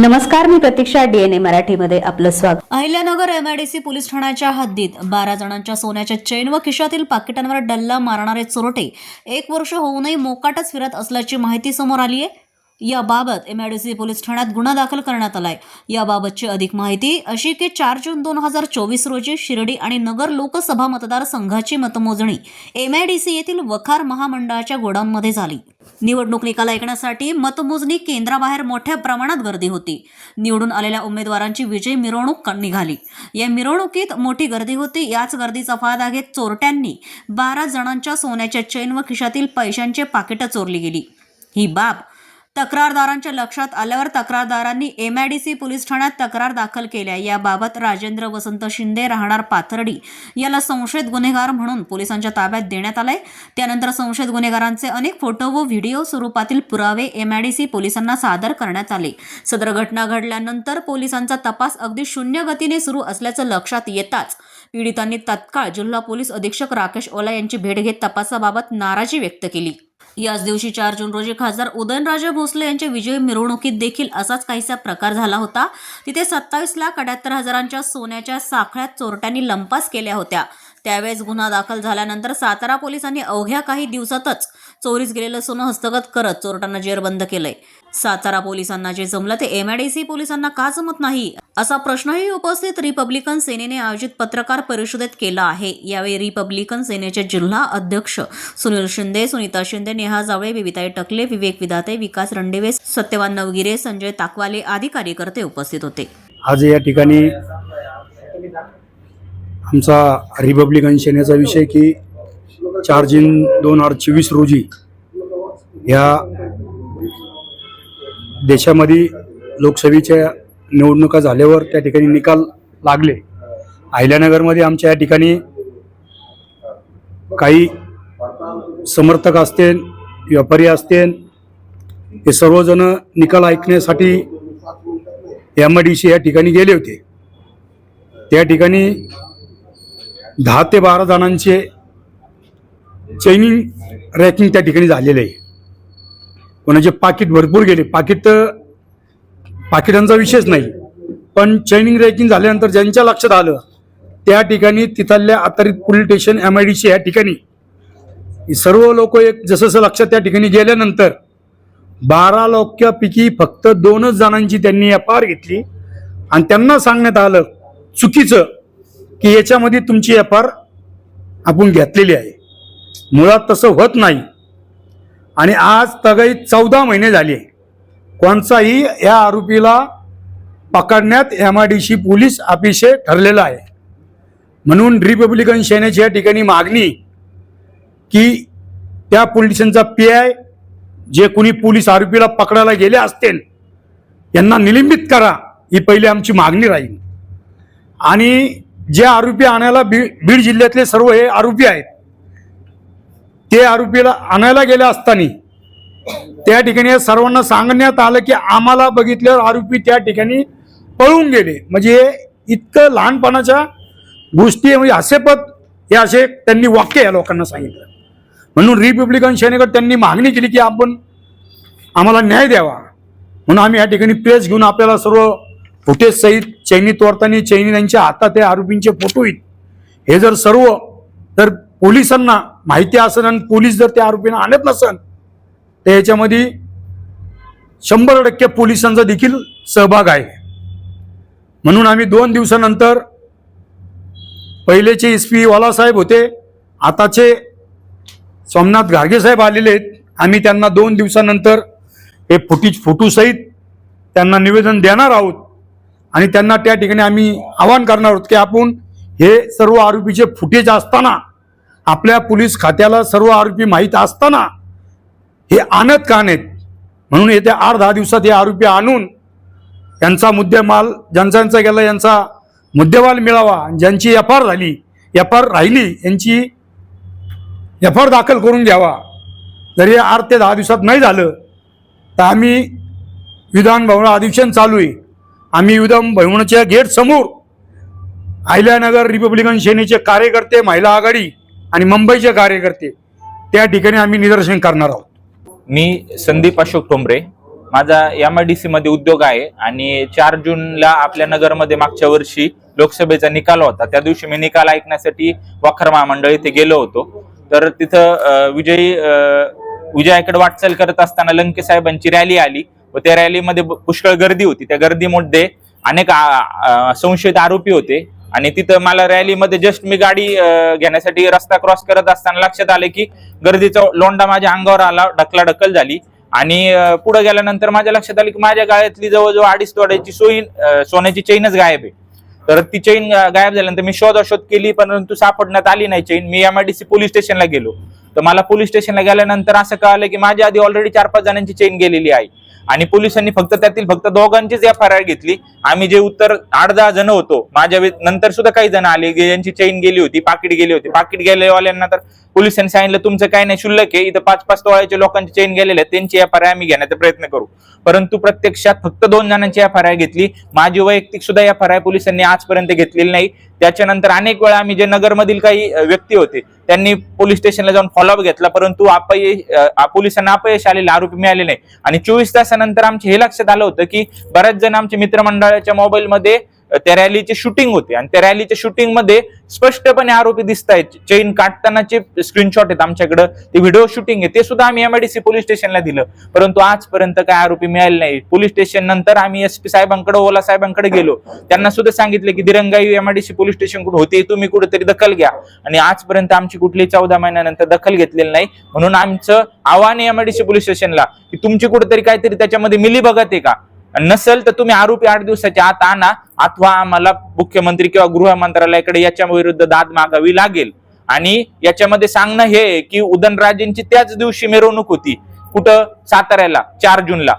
नमस्कार मी प्रतीक्षा डीएनए मराठीमध्ये आपलं स्वागत. अहिल्यानगर एमआयडीसी पोलीस ठाण्याच्या हद्दीत बारा जणांच्या सोन्याच्या चैन व खिशातील पाकिटांवर डल्ला मारणारे चोरटे एक वर्ष होऊनही मोकाटच फिरत असल्याची माहिती समोर आली आहे याबाबत एमआयडीसी पोलीस ठाण्यात गुन्हा दाखल करण्यात आलाय. याबाबतची अधिक माहिती अशी की चार जून दोन हजार चोवीस रोजी शिर्डी आणि नगर लोकसभा मतदारसंघाची मतमोजणी एमआयडीसी येथील वखार महामंडळाच्या गोडाऊनमध्ये झाली. निवडणूक निकाल ऐकण्यासाठी मतमोजणी केंद्राबाहेर मोठ्या प्रमाणात गर्दी होती. निवडून आलेल्या उमेदवारांची विजय मिरवणूक निघाली. या मिरवणुकीत मोठी गर्दी होती. याच गर्दीचा फायदा घेत चोरट्यांनी बारा जणांच्या सोन्याच्या चैन व खिशातील पैशांचे पाकिटं चोरली गेली. ही बाब तक्रारदारांच्या लक्षात आल्यावर तक्रारदारांनी एमआयडीसी पोलीस ठाण्यात तक्रार दाखल केल्या. याबाबत राजेंद्र वसंत शिंदे राहणार पाथर्डी याला संशयित गुन्हेगार म्हणून पोलिसांच्या ताब्यात देण्यात आलंय. त्यानंतर संशयित गुन्हेगारांचे अनेक फोटो व व्हिडिओ स्वरूपातील पुरावे एमआयडीसी पोलिसांना सादर करण्यात आले. सदर घटना घडल्यानंतर पोलिसांचा तपास अगदी शून्य गतीने सुरू असल्याचं लक्षात येताच पीडितांनी तत्काळ जिल्हा पोलीस अधीक्षक राकेश ओला यांची भेट घेत तपासाबाबत नाराजी व्यक्त केली. याच दिवशी चार जून रोजी खासदार उदयनराजे भोसले यांच्या विजय मिरवणुकीत देखील असाच काहीसा प्रकार झाला होता. तिथे सत्तावीस लाख अठ्याहत्तर हजारांच्या सोन्याच्या साखळ्यात चोरट्यांनी लंपास केल्या होत्या. त्यावेळेस गुन्हा दाखल झाल्यानंतर सातारा पोलिसांनी अवघ्या काही दिवसातच चोरीस गेलेलं सोनं हस्तगत करत चोरट्यांना जेरबंद केलंय. सातारा पोलिसांना जे जमलं ते एमआयडीसी पोलिसांना का जमत नाही? असा प्रश्नही उपस्थित रिपब्लिकन सेनेने आयोजित पत्रकार परिषदेत केला आहे. यावेळी रिपब्लिकन सेनेचे जिल्हा अध्यक्ष सुनील शिंदे सुनीता शिंदे नेहा जावळे विविताई टकले विवेक विधाते विकास रणदिवे सत्यवान नवगिरे संजय ताकवाले आदी कार्यकर्ते उपस्थित होते. आज या ठिकाणी आमचा रिपब्लिकन सेनेचा विषय की चार जून दोन हजार चोवीस रोजी या देशामध्ये लोकसभेच्या निवडणुका झाल्यावर त्या ठिकाणी निकाल लागले. अहिल्यानगरमध्ये आमच्या या ठिकाणी काही समर्थक असतील व्यापारी असतील हे सर्वजण निकाल ऐकण्यासाठी एम आय डी सी या ठिकाणी गेले होते. त्या ठिकाणी दहा ते बारा जणांचे चैनिंग रॅकिंग त्या ठिकाणी झालेले आहे. कोणाचे पाकिट भरपूर गेले. पाकिट पाकिटांचा विषयच नाही. पण चैनिंग रॅकिंग झाल्यानंतर ज्यांच्या लक्षात आलं त्या ठिकाणी तिथल्या आतारित police station M I D C या ठिकाणी. सर्व लोक एक जसं जसं लक्षात त्या ठिकाणी गेल्यानंतर बारा लोक्यापैकी फक्त दोनच जणांची त्यांनी एफ आर घेतली. आणि त्यांना सांगण्यात आलं चुकीचं की याच्यामध्ये तुमची एफ आर आपण घेतलेली आहे. मुळात तसं होत नाही. आणि आज तगई चौदा महिने झाले कोणचाही या आरोपीला पकडण्यात M I D C police अतिशय ठरलेलं आहे. म्हणून रिपब्लिकन सेनेची या ठिकाणी मागणी की त्या पोलिसांचा पी आय जे कोणी पोलीस आरोपीला पकडायला गेले असतील यांना निलंबित करा ही पहिली आमची मागणी राहील. आणि जे आरोपी आणायला बी बीड जिल्ह्यातले सर्व हे आरोपी आहेत ते आरोपीला आणायला गेले असताना त्या ठिकाणी सर्वांना सांगण्यात आलं की आम्हाला बघितल्यावर आरोपी त्या ठिकाणी पळून गेले. म्हणजे हे इतकं लहानपणाच्या गोष्टी म्हणजे हास्यपद हे असे त्यांनी वाक्य या लोकांना सांगितलं. म्हणून रिपब्लिकन सेनेकडे त्यांनी मागणी केली की आपण आम्हाला न्याय द्यावा. म्हणून आम्ही या ठिकाणी प्रेस घेऊन आपल्याला सर्व फुटेज सहित चैनी तोडताना चैनी त्यांच्या हातात हे आरोपींचे फोटो आहेत. हे जर सर्व तर पोलिसांना माहिती असेल आणि पोलीस जर त्या आरोपींना आणत नसेल तर याच्यामध्ये शंभर टक्के पोलिसांचा देखील सहभाग आहे. म्हणून आम्ही दोन दिवसानंतर पहिलेचे एस पी वालासाहेब होते आताचे सोमनाथ घारगे साहेब आलेले आहेत. आम्ही त्यांना दोन दिवसानंतर हे फुटीज फोटोसहित त्यांना निवेदन देणार आहोत आणि त्यांना त्या ठिकाणी आम्ही आवाहन करणार आहोत की आपण हे सर्व आरोपीचे फुटेज असताना आपल्या पोलीस खात्याला सर्व आरोपी माहीत असताना हे आणत का नाहीत? म्हणून येत्या आठ दहा दिवसात हे आरोपी आणून यांचा मुद्देमाल ज्यांचा यांचा गेला यांचा मुद्देमाल मिळावा ज्यांची एफ आर झाली एफ आर राहिली यांची एफ आर दाखल करून घ्यावा जरी आठ ते दहा दिवसात नाही झालं तर आम्ही विधानभवन अधिवेशन चालू आहे. आम्ही विधान भवनाच्या गेट समोर रिपब्लिकन सेनेचे कार्यकर्ते महिला आघाडी आणि मुंबईचे कार्यकर्ते त्या ठिकाणी आम्ही निदर्शन करणार आहोत. मी संदीप अशोक टोंबरे माझा एम आय डी सी मध्ये उद्योग आहे आणि चार जूनला आपल्या नगरमध्ये मागच्या वर्षी लोकसभेचा निकाल होता. त्या दिवशी मी निकाल ऐकण्यासाठी वखर महामंडळ इथे गेलो होतो. तर तिथं विजयी विजयाकडे वाटचाल करत असताना लंके साहेबांची रॅली आली व त्या रॅलीमध्ये पुष्कळ गर्दी होती. त्या गर्दीमध्ये अनेक संशयित आरोपी होते. आणि तिथं मला रॅलीमध्ये जस्ट मी गाडी घेण्यासाठी रस्ता क्रॉस करत असताना लक्षात आलं की गर्दीचा लोंडा माझ्या अंगावर आला ढकला ढकल झाली. आणि पुढे गेल्यानंतर माझ्या लक्षात आलं की माझ्या गाळ्यातली जवळजवळ अडीच तोड्याची सोयी सोन्याची चेनच गायब आहे. तर ती चेन गायब झाल्यानंतर मी शोधाशोध केली परंतु सापडण्यात आली नाही चेन मी एमआयडीसी पोलीस स्टेशनला गेलो. तर मला पोलीस स्टेशनला गेल्यानंतर असं कळलं की माझ्या आधी ऑलरेडी चार पाच जणांची चेन गेलेली आहे. आणि पोलिसांनी फक्त त्यातील फक्त दोघांचीच या आय घेतली. आम्ही जे उत्तर आठ दहा जण होतो माझ्या नंतर सुद्धा काही जण आले की ज्यांची चेन गेली होती पाकिट गेली होती. पाकिट गेलेवाल्यांना तर पोलिसांनी सांगितलं तुमचं काही नाही शुल्लक आहे. इथं पाच पाच तोळ्याचे लोकांची चेन गेलेले त्यांची एफ आम्ही घेण्याचा प्रयत्न करू. परंतु प्रत्यक्षात फक्त दोन जणांची या आय घेतली. माझी वैयक्तिक सुद्धा या आय पोलिसांनी आजपर्यंत घेतलेली नाही. त्याच्यानंतर अनेक वेळा आम्ही जे नगरमधील काही व्यक्ती होते त्यांनी पोलीस स्टेशनला जाऊन फॉलोअप घेतला परंतु अपयश पोलिसांना अपयश आलेले आरोपी मिळाले नाही. आणि चोवीस तासानंतर आमच्या हे लक्षात आलं होतं की बऱ्याच जण आमच्या मित्रमंडळाच्या मोबाईलमध्ये त्या रॅलीचे शूटिंग होते. आणि त्या रॅलीच्या शूटिंगमध्ये स्पष्टपणे आरोपी दिसत आहेत चेन काढतानाचे स्क्रीनशॉट आहेत आमच्याकडे. ते व्हिडिओ शूटिंग आहे. ते सुद्धा आम्ही एमआयडीसी पोलीस स्टेशनला दिलं. परंतु आजपर्यंत काय आरोपी मिळाले नाही. पोलीस स्टेशन नंतर आम्ही एस पी साहेबांकडे ओला साहेबांकडे गेलो. त्यांना सुद्धा सांगितलं की दिरंगाई एमआयडीसी पोलीस स्टेशन कुठे होते तुम्ही कुठेतरी दखल घ्या. आणि आजपर्यंत आमची कुठली चौदा महिन्यानंतर दखल घेतलेली नाही. म्हणून आमचं आव्हान एमआयडीसी पोलीस स्टेशनला की तुमची कुठेतरी काहीतरी त्याच्यामध्ये मिली बघत आहे का? नसेल तर तुम्ही आरोपी आठ दिवसाच्या आत आणा अथवा आम्हाला मुख्यमंत्री किंवा गृह मंत्रालयाकडे याच्या विरुद्ध दाद मागावी लागेल. आणि याच्यामध्ये सांगणं हे आहे की उदयनराजेंची त्याच दिवशी मिरवणूक होती. कुठं? साताऱ्याला चार जूनला.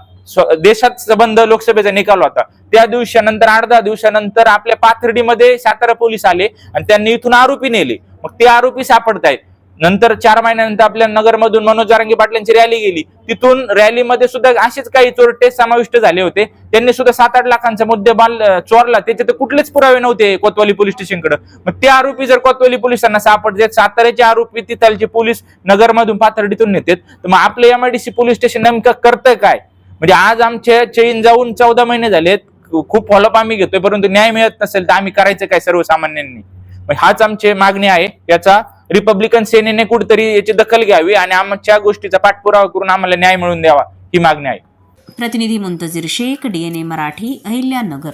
देशात संबंध लोकसभेचा निकाल होता. त्या दिवसानंतर आठ दहा दिवसानंतर आपल्या पाथर्डीमध्ये सातारा पोलीस आले आणि त्यांनी इथून आरोपी नेले. मग ते आरोपी सापडतायत. नंतर चार महिन्यानंतर आपल्या नगरमधून मनोज जारंगी पाटलांची रॅली गेली. तिथून रॅलीमध्ये सुद्धा असेच काही चोरटे समाविष्ट झाले होते. त्यांनी सुद्धा सात आठ लाखांचा मुद्देमाल बाल चोरला. त्याचे तर कुठलेच पुरावे नव्हते कोतवाली पोलीस स्टेशनकडे. मग ते आरोपी जर कोतवाली पोलिसांना सापडले साताऱ्याचे आरोपी तिथलचे पोलीस नगरमधून पाथर्डीतून नेतात. तर मग आपलं एमआयडीसी पोलीस स्टेशन नेमकं करतंय काय? म्हणजे आज आमचे चैन जाऊन चौदा महिने झालेत. खूप फॉलोअप आम्ही घेतोय परंतु न्याय मिळत नसेल तर आम्ही करायचं काय सर्वसामान्यांनी? मग हाच आमची मागणी आहे. याचा रिपब्लिकन सेनेने कुठेतरी याची दखल घ्यावी आणि आमच्या गोष्टीचा पाठपुरावा करून आम्हाला न्याय मिळवून द्यावा ही मागणी आहे. प्रतिनिधी मुंतजीर शेख डीएनए मराठी अहिल्यानगर.